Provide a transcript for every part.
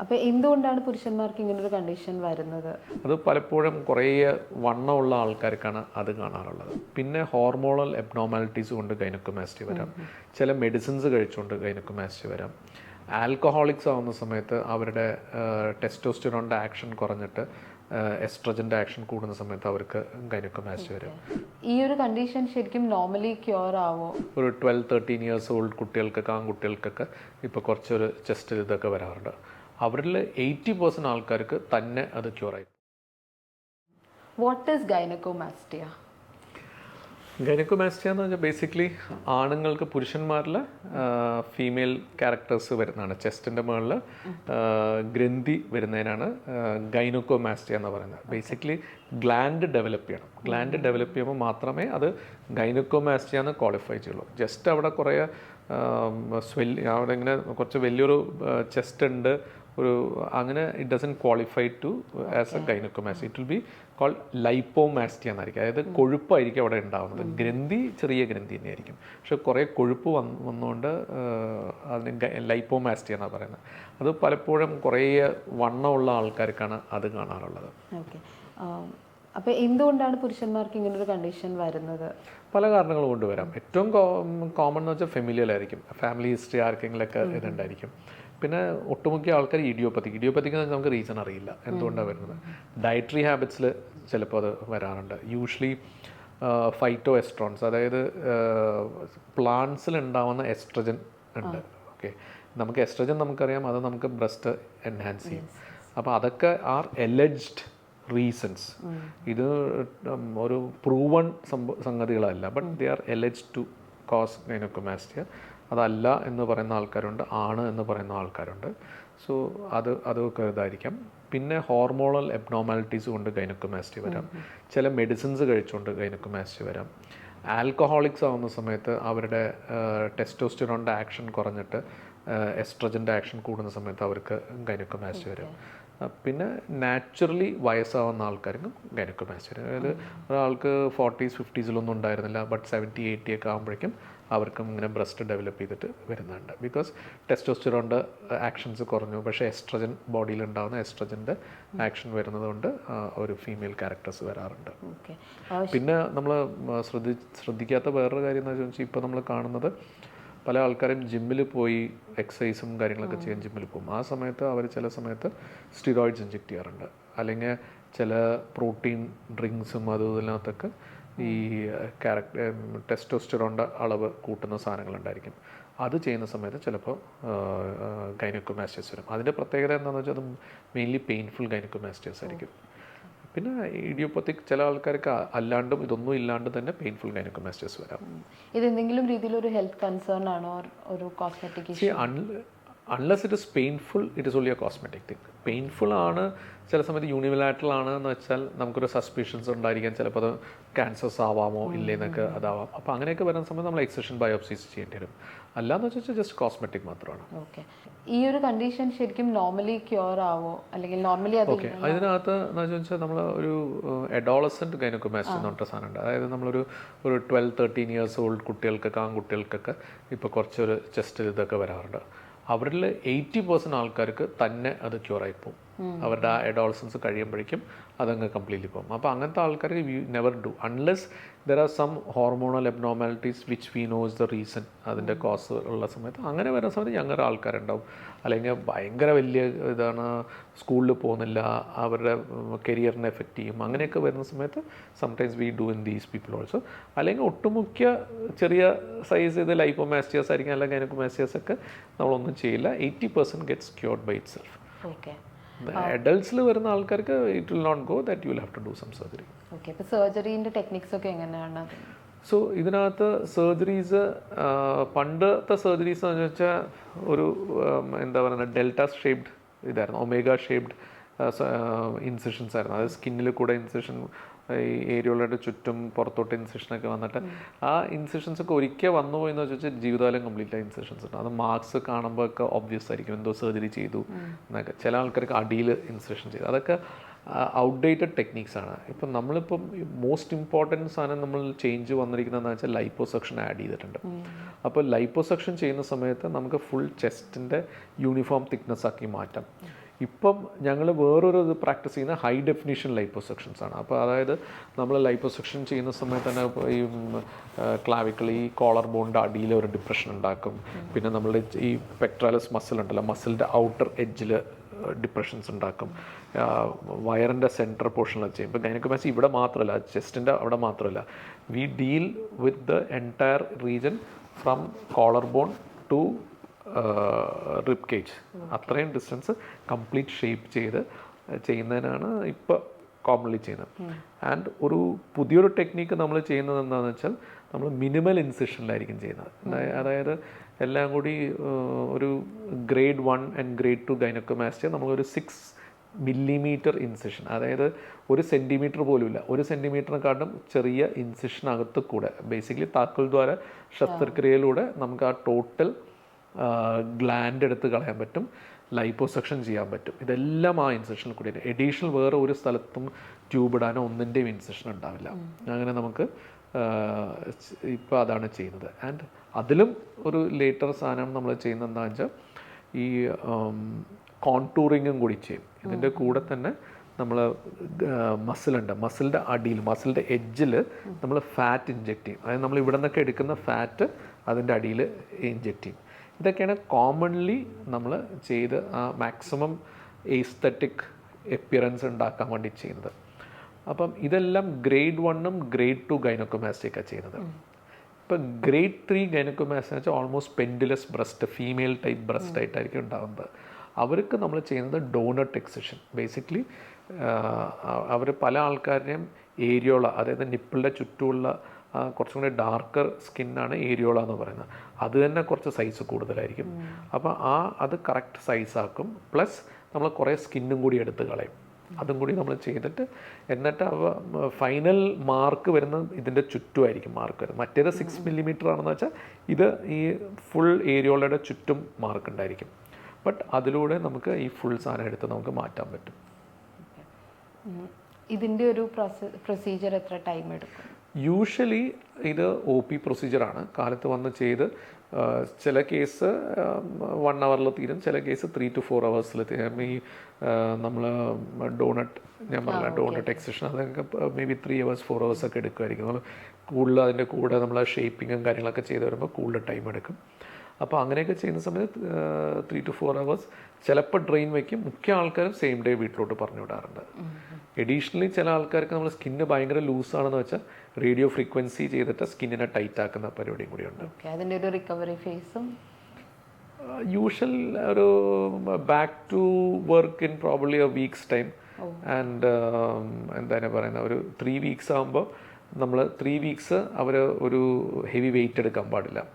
അപ്പൊ എന്തുകൊണ്ടാണ് പുരുഷന്മാർക്ക് ഇങ്ങനെ ഒരു കണ്ടീഷൻ വരുന്നത്? അത് പലപ്പോഴും കുറേ വണ്ണമുള്ള ആൾക്കാർക്കാണ് അത് കാണാറുള്ളത്. പിന്നെ ഹോർമോണൽ എബ്നോമാലിറ്റീസ് കൊണ്ട് ഗൈനക്കോമാസ്റ്റി വരാം. ചില മെഡിസിൻസ് കഴിച്ചുകൊണ്ട് ഗൈനക്കോമാസ്റ്റി വരാം. ആൽക്കഹോളിക്സ് ആവുന്ന സമയത്ത് അവരുടെ ടെസ്റ്റോസ്റ്റിറോണിന്റെ ആക്ഷൻ കുറഞ്ഞിട്ട് എസ്ട്രജന്റെ ആക്ഷൻ കൂടുന്ന സമയത്ത് അവർക്ക് ഗൈനക്കോമാസ്റ്റി വരും. ഈ ഒരു കണ്ടീഷൻ ശരിക്കും നോർമലി ക്യൂർ ആവോ? ഒരു ട്വൽവ് തേർട്ടീൻ ഇയേഴ്സ് ഓൾഡ് കുട്ടികൾക്കൊക്കെ ആൺകുട്ടികൾക്കൊക്കെ ഇപ്പോൾ കുറച്ചൊരു ചെസ്റ്റിൽ ഇതൊക്കെ വരാറുണ്ട്. അവരിൽ എയ്റ്റി പെർസെന്റ് ആൾക്കാർക്ക് തന്നെ അത് ക്യൂറായി വാട്ട് ഈസ് ഗൈനക്കോമാസ്റ്റിയ ഗൈനക്കോമാസ്റ്റിയ എന്ന് വെച്ചാൽ ബേസിക്കലി ആണുങ്ങൾക്ക് പുരുഷന്മാരിൽ ഫീമെയിൽ ക്യാരക്ടേഴ്സ് വരുന്നതാണ്. ചെസ്റ്റിന്റെ മുകളിൽ ഗ്രന്ഥി വരുന്നതിനാണ് ഗൈനക്കോമാസ്റ്റിയ എന്ന് പറയുന്നത്. ബേസിക്കലി ഗ്ലാൻഡ് ഡെവലപ്പ് ചെയ്യണം. ഗ്ലാൻഡ് ഡെവലപ്പ് ചെയ്യുമ്പോൾ മാത്രമേ അത് ഗൈനക്കോമാസ്റ്റിയ എന്ന് ക്വാളിഫൈ ചെയ്യുള്ളൂ. ജസ്റ്റ് അവിടെ കുറേ സ്വെല്ലി അവിടെ ഇങ്ങനെ കുറച്ച് വലിയൊരു ചെസ്റ്റ് ഉണ്ട്. ഒരു അങ്ങനെ it doesn't qualify to as a gynaecomastia it will be call lipomastia എന്നായിരിക്കും. അതായത് കൊഴുപ്പായിരിക്കും അവിടെ ഉണ്ടാവുന്നത്. ഗ്രന്ഥി ചെറിയ ഗ്രന്ഥി തന്നെയായിരിക്കും. പക്ഷെ കുറേ കൊഴുപ്പ് വന്ന് വന്നുകൊണ്ട് അതിന് ലൈപ്പോമാസ്റ്റി എന്നാണ് പറയുന്നത്. അത് പലപ്പോഴും കുറേ വണ്ണമുള്ള ആൾക്കാർക്കാണ് അത് കാണാറുള്ളത്. ഓക്കെ അപ്പോൾ എന്തുകൊണ്ടാണ് പുരുഷന്മാർക്ക് ഇങ്ങനെ ഒരു കണ്ടീഷൻ വരുന്നത്? പല കാരണങ്ങൾ കൊണ്ടുവരാം. ഏറ്റവും കോമൺ എന്ന് വെച്ചാൽ ഫെമിലിയലായിരിക്കും ഫാമിലി ഹിസ്റ്ററി ആർക്കെങ്കിലൊക്കെ ഇതുണ്ടായിരിക്കും. പിന്നെ ഒട്ടുമുക്ക ആൾക്കാർ ഇഡിയോപ്പത്തിക്ക് ഇഡിയോപ്പത്തിക്ക് നമുക്ക് റീസൺ അറിയില്ല. എന്തുകൊണ്ടാണ് വരുന്നത്? ഡയറ്ററി ഹാബിറ്റ്സിൽ ചിലപ്പോൾ അത് വരാറുണ്ട്. യൂഷ്വലി ഫൈറ്റോ എസ്ട്രോൺസ് അതായത് പ്ലാന്റ്സിൽ ഉണ്ടാവുന്ന എസ്ട്രജൻ ഉണ്ട്. ഓക്കെ നമുക്ക് എസ്ട്രജൻ നമുക്കറിയാം അത് നമുക്ക് ബ്രസ്റ്റ് എൻഹാൻസ് ചെയ്യും. അപ്പോൾ അതൊക്കെ ആർ എലജ്ഡ് റീസൺസ് ഇത് ഒരു പ്രൂവൺ സംഭവ സംഗതികളല്ല. But they are alleged to cause gynaecomastia അതല്ല എന്ന് പറയുന്ന ആൾക്കാരുണ്ട് ആണ് എന്ന് പറയുന്ന ആൾക്കാരുണ്ട്. സോ അത് അതൊക്കെ ഇതായിരിക്കാം. പിന്നെ ഹോർമോണൽ എബ്നോർമാലിറ്റീസ് കൊണ്ട് ഗൈനക്കോമാസ്റ്റി വരാം. ചില മെഡിസിൻസ് കഴിച്ചുകൊണ്ട് ഗൈനക്കോമാസ്റ്റി വരാം. ആൽക്കഹോളിക്സ് ആവുന്ന സമയത്ത് അവരുടെ ടെസ്റ്റോസ്റ്റിറോണിന്റെ ആക്ഷൻ കുറഞ്ഞിട്ട് എസ്ട്രജന്റെ ആക്ഷൻ കൂടുന്ന സമയത്ത് അവർക്ക് ഗൈനക്കോമാസ്റ്റി വരും. പിന്നെ നാച്ചുറലി വയസ്സാവുന്ന ആൾക്കാർക്കും വരും അതായത് ഒരാൾക്ക് ഫോർട്ടീസ് ഫിഫ്റ്റീസിലൊന്നും ഉണ്ടായിരുന്നില്ല ബട്ട് സെവന്റി എയ്റ്റി ഒക്കെ ആകുമ്പോഴേക്കും അവർക്കും ഇങ്ങനെ ബ്രസ്റ്റ് ഡെവലപ്പ് ചെയ്തിട്ട് വരുന്നുണ്ട്. ബിക്കോസ് ടെസ്റ്റോസ്റ്റിറോണിന്റെ ആക്ഷൻസ് കുറഞ്ഞു. പക്ഷേ എസ്ട്രജൻ ബോഡിയിൽ ഉണ്ടാകുന്ന എസ്ട്രജന്റെ ആക്ഷൻ വരുന്നതുകൊണ്ട് ഒരു ഫീമെയിൽ ക്യാരക്ടേഴ്സ് വരാറുണ്ട്. പിന്നെ നമ്മൾ ശ്രദ്ധി ശ്രദ്ധിക്കാത്ത വേറൊരു കാര്യം എന്ന് വെച്ചാൽ ഇപ്പോൾ നമ്മൾ കാണുന്നത് പല ആൾക്കാരും ജിമ്മിൽ പോയി എക്സസൈസും കാര്യങ്ങളൊക്കെ ചെയ്യാൻ ജിമ്മിൽ പോകും. ആ സമയത്ത് അവർ ചില സമയത്ത് സ്റ്റിറോയിഡ്സ് ഇഞ്ചെക്ട് ചെയ്യാറുണ്ട്. അല്ലെങ്കിൽ ചില പ്രോട്ടീൻ ഡ്രിങ്ക്സും അതും ഇതിനകത്തൊക്കെ ഈ ക്യാരക്ടർ ടെസ്റ്റോസ്റ്റിറോണിന്റെ അളവ് കൂട്ടുന്ന സാധനങ്ങളുണ്ടായിരിക്കും അത് ചെയ്യുന്ന സമയത്ത് ചിലപ്പോൾ ഗൈനക്കോമാസ്റ്റേഴ്സ് വരും. അതിന്റെ പ്രത്യേകത എന്താണെന്ന് വെച്ചാൽ അത് മെയിൻലി പെയിൻഫുൾ ഗൈനക്കോമാസ്റ്റേഴ്സ് ആയിരിക്കും. പിന്നെ ഇഡിയോപ്പത്തിക് ചില ആൾക്കാർക്ക് അല്ലാണ്ടും ഇതൊന്നും ഇല്ലാണ്ട് തന്നെ പെയിൻഫുൾ ഗൈനക്കോമാസ്റ്റേഴ്സ് വരാം. ഇത് എന്തെങ്കിലും രീതിയിൽ ഒരു ഹെൽത്ത് കൺസേൺ ആണോ? ഒരു cosmetic unless it is painful it is only a cosmetic thing painful ആണ് ചില സമയത്ത് യൂണിലാറ്ററൽ ആണ് എന്ന് വെച്ചാൽ നമുക്കൊരു സസ്പീഷൻസ് ഉണ്ടായിരിക്കാം. ചിലപ്പോൾ അത് ക്യാൻസേഴ്സ് ആവാമോ ഇല്ലേന്നൊക്കെ അതാവാം. അപ്പോൾ അങ്ങനെയൊക്കെ വരുന്ന സമയത്ത് നമ്മൾ എക്സഷൻ ബയോപ്സിസ് ചെയ്യേണ്ടി വരും. അല്ലാന്ന് വെച്ചാൽ ജസ്റ്റ് കോസ്മെറ്റിക് മാത്രമാണ്. ഓക്കെ ഈ ഒരു കണ്ടീഷൻ ശരിക്കും നോർമലി ക്യൂർ ആവോ? അല്ലെങ്കിൽ നോർമലി ഓക്കെ അതിനകത്ത് എന്ന് വെച്ചാൽ നമ്മൾ ഒരു എഡോളസെന്റ് ഗൈനക്കോമാസ്റ്റി എന്ന് പറഞ്ഞ സാധനമുണ്ട്. അതായത് നമ്മളൊരു ഒരു ട്വൽവ് തേർട്ടീൻ ഇയേഴ്സ് ഓൾഡ് കുട്ടികൾക്കൊക്കെ ആൺകുട്ടികൾക്കൊക്കെ ഇപ്പോൾ കുറച്ചൊരു ചെസ്റ്റിൽ ഇതൊക്കെ വരാറുണ്ട്. അവരിൽ എയ്റ്റി പെർസെന്റ് ആൾക്കാർക്ക് തന്നെ അത് ക്യൂറായി പോകും. അവരുടെ ആ എഡോൾസൻസ് കഴിയുമ്പോഴേക്കും അതങ്ങ് കംപ്ലീറ്റ്ലി പോകും. അപ്പോൾ അങ്ങനത്തെ ആൾക്കാർക്ക് we never do unless there are some hormonal abnormalities which we knows the reason അതിന്റെ കോസ് ഉള്ള സമയത്ത് അങ്ങനെ വരുന്ന സമയത്ത് ഞങ്ങളുടെ ആൾക്കാരുണ്ടാവും. അല്ലെങ്കിൽ ഭയങ്കര വലിയ ഇതാണ് സ്കൂളിൽ പോകുന്നില്ല അവരുടെ കരിയറിനെ എഫക്റ്റ് ചെയ്യും. അങ്ങനെയൊക്കെ വരുന്ന സമയത്ത് sometimes we do in these people also അല്ലെങ്കിൽ ഒട്ടുമുക്ക ചെറിയ സൈസ് ഇത് ലൈപ്പോമാസ്റ്റിയസ് ആയിരിക്കും അല്ലെങ്കിൽ ഗൈനക്കോമാസ്റ്റിയസ് ഒക്കെ നമ്മളൊന്നും ചെയ്യില്ല. Eighty percent gets cured by itself okay അഡൾട്ട്സിൽ വരുന്ന ആൾക്കാർക്ക് it will not go that you will have to do some surgery okay അപ്പോൾ സർജറീന്റെ ടെക്നിക്സ് ഒക്കെ എങ്ങനെയാണ്? സോ ഇതിനകത്ത് സർജറീസ് പണ്ടത്തെ സർജറീസ് എന്ന് വെച്ചാൽ ഒരു എന്താ പറയുക ഡെൽറ്റ ഷേപ്ഡ് ഇതായിരുന്നു ഒമേഗ ഷേപ്ഡ് ഇൻസിഷൻസ് ആയിരുന്നു. അതായത് സ്കിന്നിൽ കൂടെ ഇൻസിഷൻ ഈ ഏരിയകളുടെ ചുറ്റും പുറത്തോട്ട് ഇൻസിഷനൊക്കെ വന്നിട്ട് ആ ഇൻസിഷൻസ് ഒക്കെ ഒരിക്കൽ വന്നു പോയെന്ന് വെച്ചാൽ ജീവിതകാലം കംപ്ലീറ്റ് ആയി ഇൻസിഷൻസ് ഉണ്ട്. അത് മാർക്സ് കാണുമ്പോൾ ഒക്കെ ഒബ്വിയസ് ആയിരിക്കും. എന്തോ സർജറി ചെയ്തു എന്നൊക്കെ. ചില ആൾക്കാർക്ക് അടിയിൽ ഇൻസിഷൻ ചെയ്തു. അതൊക്കെ ഔട്ട്ഡേറ്റഡ് ടെക്നിക്സ് ആണ്. ഇപ്പം നമ്മളിപ്പം മോസ്റ്റ് ഇമ്പോർട്ടന്റ് സാധനം നമ്മൾ ചേഞ്ച് വന്നിരിക്കുന്നതെന്ന് വെച്ചാൽ ലൈപ്പോസെക്ഷൻ ആഡ് ചെയ്തിട്ടുണ്ട്. അപ്പോൾ ലൈപ്പോസെക്ഷൻ ചെയ്യുന്ന സമയത്ത് നമുക്ക് ഫുൾ ചെസ്റ്റിന്റെ യൂണിഫോം തിക്നെസ് ആക്കി മാറ്റാം. ഇപ്പം ഞങ്ങൾ വേറൊരു ഇത് പ്രാക്ടീസ് ചെയ്യുന്ന ഹൈ ഡെഫിനിഷൻ ലൈപ്പോസെക്ഷൻസ് ആണ്. അപ്പോൾ അതായത് നമ്മൾ ലൈപ്പോസെക്ഷൻ ചെയ്യുന്ന സമയത്ത് തന്നെ ഈ ക്ലാവിക്കൽ ഈ കോളർ ബോണിന്റെ അടിയിൽ ഒരു ഡിപ്രഷൻ ഉണ്ടാക്കും. പിന്നെ നമ്മളുടെ ഈ പെക്ട്രാലസ് മസിൽ ഉണ്ടല്ലോ മസിലിന്റെ ഔട്ടർ എഡ്ജിൽ ഡിപ്രഷൻസ് ഉണ്ടാക്കും. വയറിന്റെ സെൻട്രൽ പോർഷനിൽ ചെയ്യും. ഇപ്പോൾ ഗൈനക്കോമാസി ഇവിടെ മാത്രമല്ല ചെസ്റ്റിന്റെ അവിടെ മാത്രമല്ല we deal with the entire region from collar bone to rib cage അത്രയും ഡിസ്റ്റൻസ് കംപ്ലീറ്റ് ഷേപ്പ് ചെയ്ത് ചെയ്യുന്നതിനാണ് ഇപ്പോൾ കോമൺലി ചെയ്യുന്നത്. ആൻഡ് ഒരു പുതിയൊരു ടെക്നീക്ക് നമ്മൾ ചെയ്യുന്നത് എന്താണെന്ന് വെച്ചാൽ നമ്മൾ മിനിമൽ ഇൻസിഷനിലായിരിക്കും ചെയ്യുന്നത്. അതായ- അതായത് എല്ലാം കൂടി ഒരു grade one and grade two gynaecomastia നമ്മളൊരു സിക്സ് മില്ലിമീറ്റർ ഇൻസിഷൻ അതായത് ഒരു സെന്റിമീറ്റർ പോലുമില്ല. ഒരു സെന്റിമീറ്ററിനെക്കാട്ടും ചെറിയ ഇൻസിഷനകത്ത് കൂടെ. ബേസിക്കലി താക്കോൽ ദ്വാര ശസ്ത്രക്രിയയിലൂടെ നമുക്ക് ആ ടോട്ടൽ ഗ്ലാൻഡ് എടുത്ത് കളയാൻ പറ്റും ലൈപ്പോസെക്ഷൻ ചെയ്യാൻ പറ്റും. ഇതെല്ലാം ആ ഇൻസെക്ഷൻ കൂടി എഡീഷണൽ വേറെ ഒരു സ്ഥലത്തും ട്യൂബ് ഇടാനോ ഒന്നിന്റെയും ഇൻസെക്ഷൻ ഉണ്ടാവില്ല. അങ്ങനെ നമുക്ക് ഇപ്പോൾ അതാണ് ചെയ്യുന്നത്. ആൻഡ് അതിലും ഒരു ലേറ്റർ സാധനം നമ്മൾ ചെയ്യുന്നത് എന്താണെന്ന് വെച്ചാൽ ഈ കോൺടൂറിങ്ങും കൂടി ചെയ്യും. ഇതിന്റെ കൂടെ തന്നെ നമ്മൾ മസിലുണ്ട് മസിലിന്റെ അടിയിൽ മസിലിന്റെ എഡ്ജിൽ നമ്മൾ ഫാറ്റ് ഇഞ്ചെക്ട് ചെയ്യും. അതായത് നമ്മൾ ഇവിടെ നിന്നൊക്കെ എടുക്കുന്ന ഫാറ്റ് അതിന്റെ അടിയിൽ ഇഞ്ചെക്ട് ചെയ്യും. ഇതൊക്കെയാണ് കോമൺലി നമ്മൾ ചെയ്ത് ആ മാക്സിമം എസ്തറ്റിക് എപ്പിയറൻസ് ഉണ്ടാക്കാൻ വേണ്ടി ചെയ്യുന്നത്. അപ്പം ഇതെല്ലാം ഗ്രേഡ് വണ്ണും ഗ്രേഡ് ടു ഗൈനക്കോമാസ്റ്റിക്കാണ് ചെയ്യുന്നത്. ഇപ്പം ഗ്രേഡ് ത്രീ ഗൈനക്കോമാസ്റ്റി വെച്ചാൽ almost pendulous breast female type breast ആയിട്ടായിരിക്കും ഉണ്ടാകുന്നത് അവർക്ക് നമ്മൾ ചെയ്യുന്നത് ഡോണട്ട് എക്സിഷൻ ബേസിക്കലി അവർ പല ആൾക്കാരുടെയും ഏരിയോള അതായത് നിപ്പിളിന്റെ ചുറ്റുമുള്ള കുറച്ചും കൂടി ഡാർക്കർ സ്കിന്നാണ് ഏരിയോള എന്ന് പറയുന്നത്. അത് തന്നെ കുറച്ച് സൈസ് കൂടുതലായിരിക്കും. അപ്പോൾ ആ അത് കറക്റ്റ് സൈസാക്കും പ്ലസ് നമ്മൾ കുറേ സ്കിന്നും കൂടി എടുത്ത് കളയും. അതും കൂടി നമ്മൾ ചെയ്തിട്ട് എന്നിട്ട് അവ ഫൈനൽ മാർക്ക് വരുന്ന ഇതിന്റെ ചുറ്റുമായിരിക്കും മാർക്ക് വരുന്നത്. മറ്റേത് സിക്സ് മില്ലിമീറ്റർ ആണെന്ന് വെച്ചാൽ ഇത് ഈ ഫുൾ ഏരിയോളയുടെ ചുറ്റും മാർക്ക് ഉണ്ടായിരിക്കും. ബട്ട് അതിലൂടെ നമുക്ക് ഈ ഫുൾ സാധനം എടുത്ത് നമുക്ക് മാറ്റാൻ പറ്റും. ഇതിന്റെ ഒരു പ്രൊസീജിയർ എത്ര ടൈം എടുക്കും? യൂഷ്വലി ഇത് ഒ പി പ്രൊസീജിയറാണ് കാലത്ത് വന്ന് ചെയ്ത് ചില കേസ് വൺ അവറിൽ തീരും. ചില കേസ് ത്രീ ടു ഫോർ അവേഴ്സിൽ തീരും. ഈ നമ്മൾ ഡോണട്ട് ഞാൻ പറഞ്ഞ ഡോണട്ട് എക്സിഷൻ അതൊക്കെ maybe three hours four hours ഒക്കെ എടുക്കുമായിരിക്കും നമ്മൾ കൂടുതൽ അതിന്റെ കൂടെ നമ്മൾ ഷേപ്പിങ്ങും കാര്യങ്ങളൊക്കെ ചെയ്ത് വരുമ്പോൾ കൂടുതൽ ടൈം എടുക്കും. അപ്പോൾ അങ്ങനെയൊക്കെ ചെയ്യുന്ന സമയത്ത് ത്രീ ടു ഫോർ അവേഴ്സ് ചിലപ്പോൾ ഡ്രെയിൻ വയ്ക്കും. മുഖ്യ ആൾക്കാരും സെയിം ഡേ വീട്ടിലോട്ട് പറഞ്ഞു വിടാറുണ്ട്. എഡീഷണലി ചില ആൾക്കാർക്ക് നമ്മൾ സ്കിന്ന് ഭയങ്കര ലൂസാണെന്ന് വെച്ചാൽ റേഡിയോ ഫ്രീക്വൻസി ചെയ്തിട്ട് സ്കിന്നിനെ ടൈറ്റ് ആക്കുന്ന പരിപാടിയും കൂടിയുണ്ട് ഉണ്ട്. ഒരു റിക്കവറി ഫേസും യൂഷ്വൽ ഒരു back to work in probably a week's time and എന്താ പറയുന്നത് ഒരു ത്രീ വീക്സ് ആകുമ്പോൾ നമ്മൾ ത്രീ വീക്സ് അവർ ഒരു ഹെവി വെയിറ്റ് എടുക്കാൻ പാടില്ല.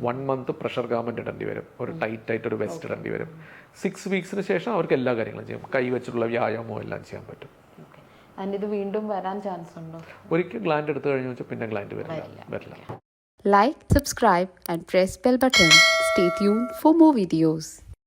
വൺ മന്ത് പ്രഷർ ഗാർമെന്റ് ഇടേണ്ടി വരും. ഒരു ടൈറ്റ് ആയിട്ട് ഒരു വെസ്റ്റ് ഇടേണ്ടി വരും. സിക്സ് വീക്സിന് ശേഷം അവർക്ക് എല്ലാ കാര്യങ്ങളും ചെയ്യും. കൈ വെച്ചിട്ടുള്ള വ്യായാമവും എല്ലാം ചെയ്യാൻ പറ്റും. ഇത് വീണ്ടും വരാൻ ചാൻസ് ഉണ്ടോ? ഒരിക്കൽ ഗ്ലാൻഡ് എടുത്തു കഴിഞ്ഞു വെച്ചാൽ പിന്നെ ഗ്ലാൻഡ് വരില്ല. വരില്ല. Like subscribe and press bell button stay tune for more videos.